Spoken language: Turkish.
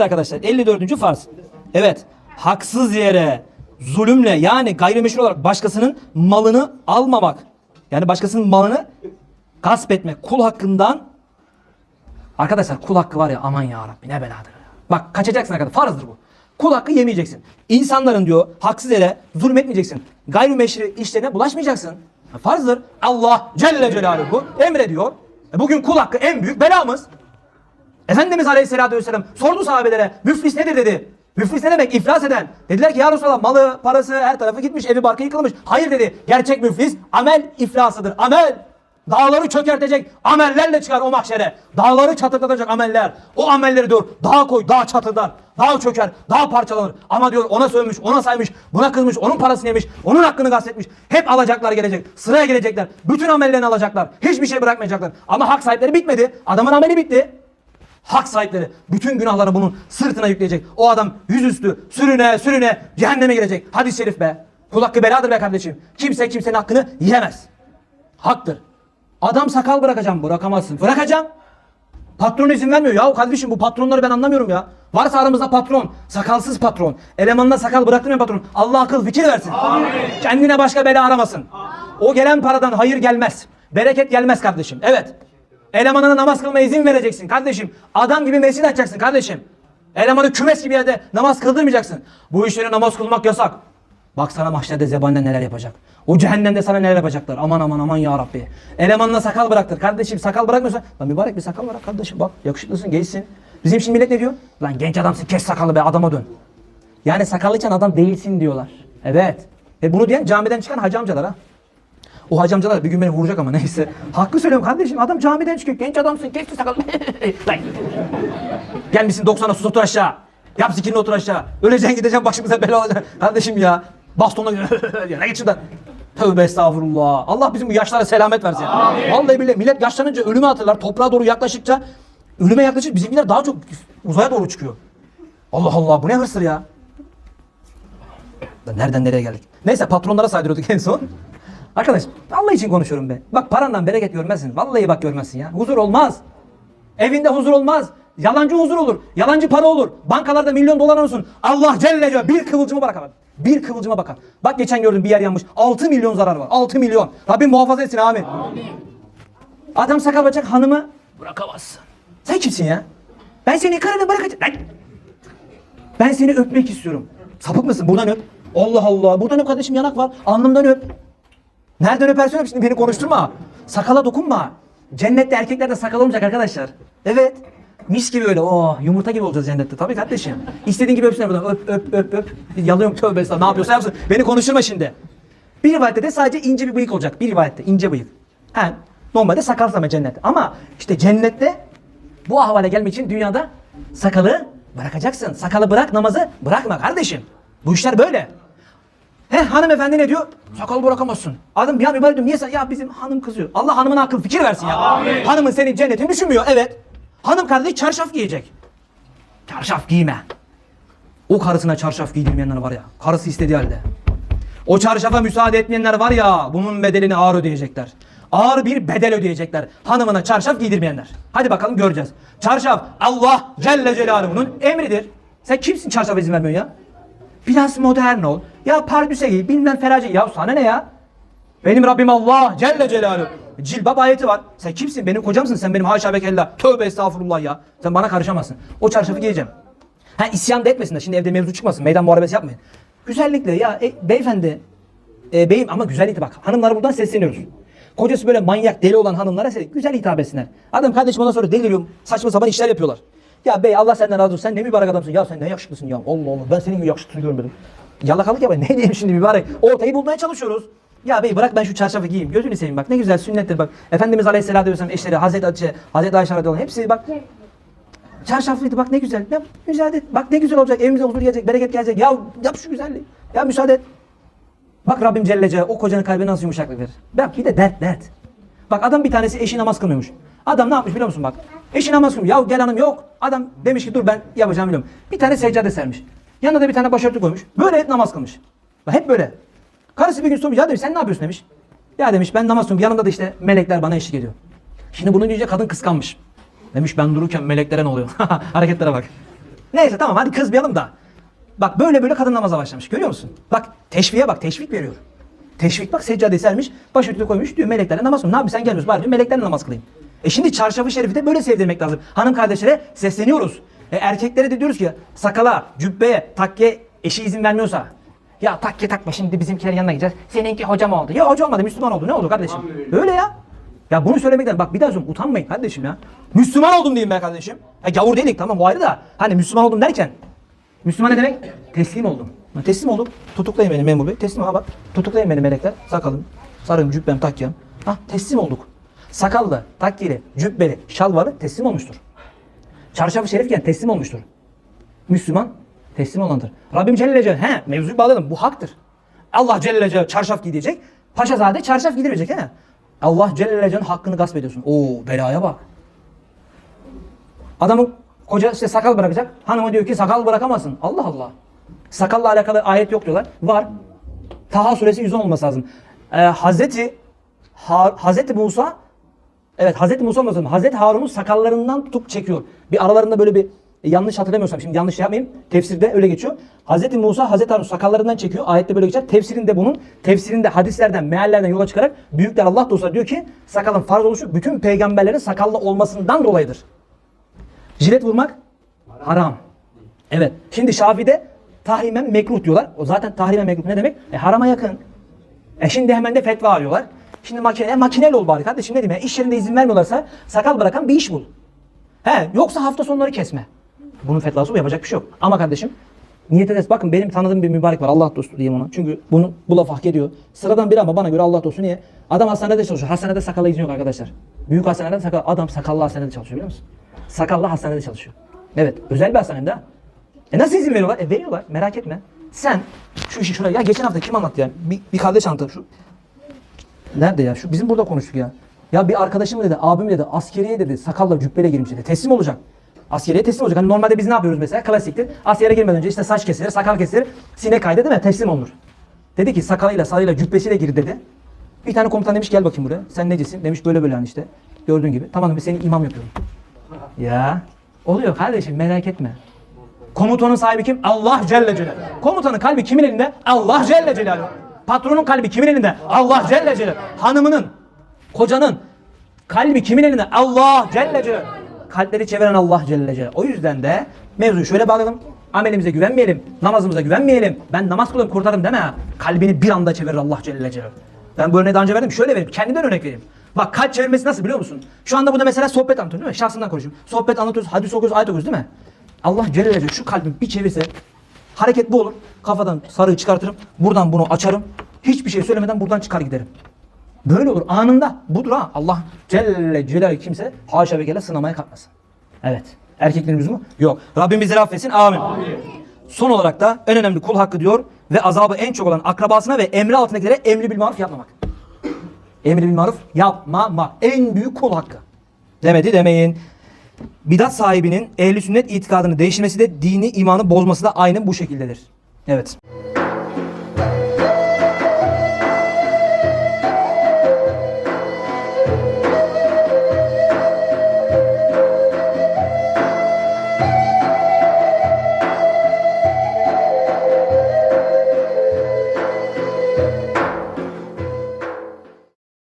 Evet arkadaşlar 54. farz. Evet. Haksız yere zulümle yani gayrimeşru olarak başkasının malını almamak. Yani başkasının malını gasp etmek. Kul hakkından Arkadaşlar kul hakkı var ya aman ya Rabbi ne beladır. Bak kaçacaksın arkadaşlar farzdır bu. Kul hakkı yemeyeceksin. İnsanların diyor haksız yere zulmetmeyeceksin. Gayrimeşru işlerine bulaşmayacaksın. Farzdır. Allah Celle Celaluhu emrediyor. E bugün kul hakkı en büyük belamız. Efendimiz Aleyhisselatü Vesselam sordu sahabelere müflis nedir dedi. Müflis ne demek? İflas eden. Dediler ki ya Resulallah malı, parası her tarafı gitmiş, evi barkı yıkılmış. Hayır dedi. Gerçek müflis amel iflasıdır. Amel. Dağları çökertecek amellerle çıkar o mahşere. Dağları çatırdatacak ameller. O amelleri diyor dağ koy, dağ çatırdar. Dağ çöker, dağ parçalanır. Ama diyor ona sövmüş, ona saymış, buna kızmış, onun parasını yemiş, onun hakkını gasp. Hep alacaklar gelecek. Sıraya gelecekler. Bütün amellerini alacaklar. Hiçbir şey bırakmayacaklar. Ama hak sahipleri bitmedi. Adamın ameli bitti hak sahipleri bütün günahları bunun sırtına yükleyecek. O adam yüzüstü sürüne sürüne cehenneme girecek. Hadis-i şerif be. Kul hakkı beladır be kardeşim. Kimse kimsenin hakkını yiyemez. Haktır. Adam sakal bırakacağım. Bırakamazsın. Bırakacağım. Patron izin vermiyor. Ya kardeşim bu patronları ben anlamıyorum ya. Varsa aramızda patron, sakalsız patron, elemanına sakal bıraktırmayan patron. Allah akıl fikir versin. Kendine başka bela aramasın. O gelen paradan hayır gelmez. Bereket gelmez kardeşim. Evet. Elemanına namaz kılmaya izin vereceksin kardeşim. Adam gibi mescid açacaksın kardeşim. Elemanı kümes gibi yerde namaz kıldırmayacaksın. Bu işlere namaz kılmak yasak. Bak sana mahşerde zebaniler neler yapacak. O cehennemde sana neler yapacaklar. Aman aman aman ya Rabbi. Elemanına sakal bıraktır. Kardeşim sakal bırakmıyorsan. Lan mübarek bir sakal bırak kardeşim. Bak yakışıklısın gençsin. Bizim şimdi millet ne diyor? Lan genç adamsın kes sakalı be adama dön. Yani sakallıyken adam değilsin diyorlar. Evet. Ve bunu diyen camiden çıkan hacı amcalar ha. O hacı amcalar bir gün beni vuracak ama neyse. Hakkı söylüyorum kardeşim. Adam camiden çıkıyor. Genç adamsın. Kes sakalı. Gelmişsin 90'a sus otur aşağı. Yap zikirini otur aşağı. Öleceksin gideceksin başımıza bela olacak. Kardeşim ya. Bastonla ya git şuradan. Tövbe estağfurullah. Allah bizim bu yaşlara selamet versin. Vallahi billahi millet yaşlanınca ölüme hatırlar. Toprağa doğru yaklaştıkça ölüme yaklaşıp bizimkiler daha çok uzaya doğru çıkıyor. Allah Allah bu ne hırsır ya. Nereden nereye geldik? Neyse patronlara saydırıyorduk en son. Arkadaş Allah için konuşuyorum be. Bak parandan bereket görmezsin. Vallahi bak görmezsin ya. Huzur olmaz. Evinde huzur olmaz. Yalancı huzur olur. Yalancı para olur. Bankalarda milyon dolar olsun. Allah Celle Celle bir kıvılcıma bakar. Bir kıvılcıma bakar. Bak geçen gördüm bir yer yanmış. 6 milyon zarar var. 6 milyon. Rabbim muhafaza etsin amin. Adam sakal bacak hanımı bırakamazsın. Sen kimsin ya? Ben seni karını bırakacağım. Lan! Ben seni öpmek istiyorum. Sapık mısın? Buradan öp. Allah Allah. Buradan öp kardeşim yanak var. Alnımdan öp. Nereden öpersen öp şimdi beni konuşturma. Sakala dokunma. Cennette erkeklerde sakal olmayacak arkadaşlar. Evet. Mis gibi öyle. Oh, yumurta gibi olacağız cennette. Tabii kardeşim. İstediğin gibi öpsün buradan. Öp öp öp öp. Yalıyorum tövbe estağfurullah. Ne yapıyorsa yapsın. Beni konuşturma şimdi. Bir rivayette de sadece ince bir bıyık olacak. Bir rivayette ince bıyık. Ha, normalde sakal ama cennette. Ama işte cennette bu ahvale gelmek için dünyada sakalı bırakacaksın. Sakalı bırak namazı bırakma kardeşim. Bu işler böyle. He hanımefendi ne diyor? Sakal bırakamazsın. Adam ya mübarek diyorum niye sen? Ya bizim hanım kızıyor. Allah hanımına akıl fikir versin ya. Hanımın senin cennetini düşünmüyor. Evet. Hanım kardeş çarşaf giyecek. Çarşaf giyme. O karısına çarşaf giydirmeyenler var ya. Karısı istediği halde. O çarşafa müsaade etmeyenler var ya bunun bedelini ağır ödeyecekler. Ağır bir bedel ödeyecekler. Hanımına çarşaf giydirmeyenler. Hadi bakalım göreceğiz. Çarşaf Allah Celle Celaluhu'nun emridir. Sen kimsin çarşafa izin vermiyorsun ya? Biraz modern ol. Ya pardüse giy, bilmem ferace. Ya sana ne ya? Benim Rabbim Allah Celle Celaluhu. Cilbab ayeti var. Sen kimsin? Benim kocamsın. Sen benim haşa ve kella. Tövbe estağfurullah ya. Sen bana karışamazsın. O çarşafı giyeceğim. Ha isyan da etmesin de şimdi evde mevzu çıkmasın. Meydan muharebesi yapmayın. Güzellikle ya e, beyefendi e, beyim ama güzellikle bak. Hanımlara buradan sesleniyoruz. Kocası böyle manyak deli olan hanımlara se- güzel hitap etsinler. Adam kardeşim ondan sonra deliriyorum. Saçma sapan işler yapıyorlar. Ya bey Allah senden razı olsun. Sen ne mübarek adamsın. Ya sen ne yakışıklısın ya. Allah Allah ben senin gibi yakışıklısını görmedim. Yalakalık yapayım. Ne diyeyim şimdi mübarek. Ortayı bulmaya çalışıyoruz. Ya bey bırak ben şu çarşafı giyeyim. Gözünü seveyim bak ne güzel sünnettir bak. Efendimiz Aleyhisselatü Vesselam eşleri Hazreti Hatice, Hazreti Ayşe radıyallahu hepsi bak Çarşaflıydı bak ne güzel. Ne müsaade et. Bak ne güzel olacak. Evimize huzur gelecek, bereket gelecek. Ya yap şu güzelliği. Ya müsaade et. Bak Rabbim Celle Celle o kocanın kalbine nasıl yumuşaklık verir. Bak bir de dert dert. Bak adam bir tanesi eşi namaz kılmıyormuş. Adam ne yapmış biliyor musun bak. Eşi namaz kılıyor. Ya gel hanım yok. Adam demiş ki dur ben yapacağım biliyorum. Bir tane seccade sermiş. Yanına da bir tane başörtü koymuş. Böyle hep namaz kılmış. Hep böyle. Karısı bir gün sormuş ya demiş sen ne yapıyorsun demiş. Ya demiş ben namaz kılıyorum. Yanımda da işte melekler bana eşlik ediyor. Şimdi bunu duyunca kadın kıskanmış. Demiş ben dururken meleklere ne oluyor? Hareketlere bak. Neyse tamam hadi kızmayalım da. Bak böyle böyle kadın namaza başlamış. Görüyor musun? Bak teşviğe bak teşvik veriyor. Teşvik bak seccade sermiş. Başörtüsü koymuş diyor meleklerle namaz kılın. Ne yapayım sen gelmiyorsun bari diyor meleklerle namaz kılayım. E şimdi çarşafı şerifi de böyle sevdirmek lazım. Hanım kardeşlere sesleniyoruz. E erkeklere de diyoruz ki sakala, cübbeye, takke eşi izin vermiyorsa. Ya takke takma şimdi bizimkilerin yanına gideceğiz. Seninki hocam oldu. Ya hoca olmadı Müslüman oldu. Ne oldu kardeşim? Öyle ya. Ya bunu söylemekten bak bir daha söylüyorum utanmayın kardeşim ya. Müslüman oldum diyeyim ben kardeşim. Ha gavur değilik tamam bu ayrı da. Hani Müslüman oldum derken. Müslüman ne demek? Teslim oldum. Ha, teslim oldum. Tutuklayın beni memur bey. Teslim ha bak. Tutuklayın beni melekler. Sakalım, sarığım, cübbem, takyem. Ha teslim olduk. Sakallı, takkeli, cübbeli, şalvarı teslim olmuştur. Çarşafı şerifken teslim olmuştur. Müslüman teslim olandır. Rabbim Celle Celle, he mevzuyu bağladım bu haktır. Allah Celle Celle çarşaf giyecek. Paşazade çarşaf giydirecek he. Allah Celle Celle'nin hakkını gasp ediyorsun. Oo belaya bak. Adamın koca işte sakal bırakacak. Hanımı diyor ki sakal bırakamazsın. Allah Allah. Sakalla alakalı ayet yok diyorlar. Var. Taha suresi 110 olması lazım. Ee, Hazreti Ha- Hazreti Musa Evet Hazreti Musa olmasın. Hazreti Harun'un sakallarından tutup çekiyor. Bir aralarında böyle bir yanlış hatırlamıyorsam şimdi yanlış şey yapmayayım. Tefsirde öyle geçiyor. Hazreti Musa Hazreti Harun sakallarından çekiyor. Ayette böyle geçer. Tefsirinde bunun tefsirinde hadislerden, meallerden yola çıkarak büyükler Allah dostları diyor ki sakalın farz oluşu bütün peygamberlerin sakallı olmasından dolayıdır. Jilet vurmak haram. Evet. Şimdi Şafii'de tahrimen mekruh diyorlar. O zaten tahrimen mekruh ne demek? E, harama yakın. E şimdi hemen de fetva arıyorlar. Şimdi makine, e, makineli ol bari kardeşim ne diyeyim ya? İş yerinde izin vermiyorlarsa sakal bırakan bir iş bul. He yoksa hafta sonları kesme. Bunun fetvası bu yapacak bir şey yok. Ama kardeşim niyet ederiz. Bakın benim tanıdığım bir mübarek var. Allah dostu diyeyim ona. Çünkü bunu bu laf hak ediyor. Sıradan biri ama bana göre Allah dostu. Niye? Adam hastanede çalışıyor. Hastanede sakala izin yok arkadaşlar. Büyük hastanede sakal. Adam sakallı hastanede çalışıyor biliyor musun? Sakallı hastanede çalışıyor. Evet. Özel bir hastanede ha. E nasıl izin veriyorlar? E veriyorlar. Merak etme. Sen şu işi şuraya. Ya geçen hafta kim anlattı ya? Bir, bir kardeş anlattı. Şu Nerede ya? Şu bizim burada konuştuk ya. Ya bir arkadaşım dedi, abim dedi, askeriye dedi, sakalla cübbeyle girmiş dedi. Teslim olacak. Askeriye teslim olacak. Hani normalde biz ne yapıyoruz mesela? Klasiktir. Askere girmeden önce işte saç kesilir, sakal kesilir, sinek kaydı değil mi? Teslim olunur. Dedi ki sakalıyla, sarıyla, cübbesiyle gir dedi. Bir tane komutan demiş gel bakayım buraya. Sen necisin? Demiş böyle böyle hani işte. Gördüğün gibi. Tamam demiş seni imam yapıyorum. Ya. Oluyor kardeşim merak etme. Komutanın sahibi kim? Allah Celle Celaluhu. Komutanın kalbi kimin elinde? Allah Celle Celaluhu. Patronun kalbi kimin elinde? Allah Celle Celaluhu. Hanımının, kocanın kalbi kimin elinde? Allah Celle Celaluhu. Kalpleri çeviren Allah Celle Celaluhu. O yüzden de mevzuyu şöyle bağlayalım. Amelimize güvenmeyelim. Namazımıza güvenmeyelim. Ben namaz kılıyorum kurtarım deme. Kalbini bir anda çevirir Allah Celle Celaluhu. Ben bu örneği daha önce verdim. Şöyle vereyim. Kendimden örnek vereyim. Bak kalp çevirmesi nasıl biliyor musun? Şu anda burada mesela sohbet anlatıyoruz değil mi? Şahsından konuşuyorum. Sohbet anlatıyoruz, hadis okuyoruz, ayet okuyoruz değil mi? Allah Celle Celaluhu şu kalbimi bir çevirse hareket bu olur. Kafadan sarığı çıkartırım. Buradan bunu açarım. Hiçbir şey söylemeden buradan çıkar giderim. Böyle olur anında. Budur ha. Allah Celle Celaluhu kimse haşa ve kella sınamaya kalkmasın. Evet. Erkeklerin lüzumu yok. Rabbim bizleri affetsin. Amin. Son olarak da en önemli kul hakkı diyor ve azabı en çok olan akrabasına ve emri altındakilere emri bil maruf yapmamak. Emri bil maruf yapmamak. En büyük kul hakkı. Demedi demeyin. Bidat sahibinin ehli sünnet itikadını değiştirmesi de dini imanı bozması da aynen bu şekildedir. Evet.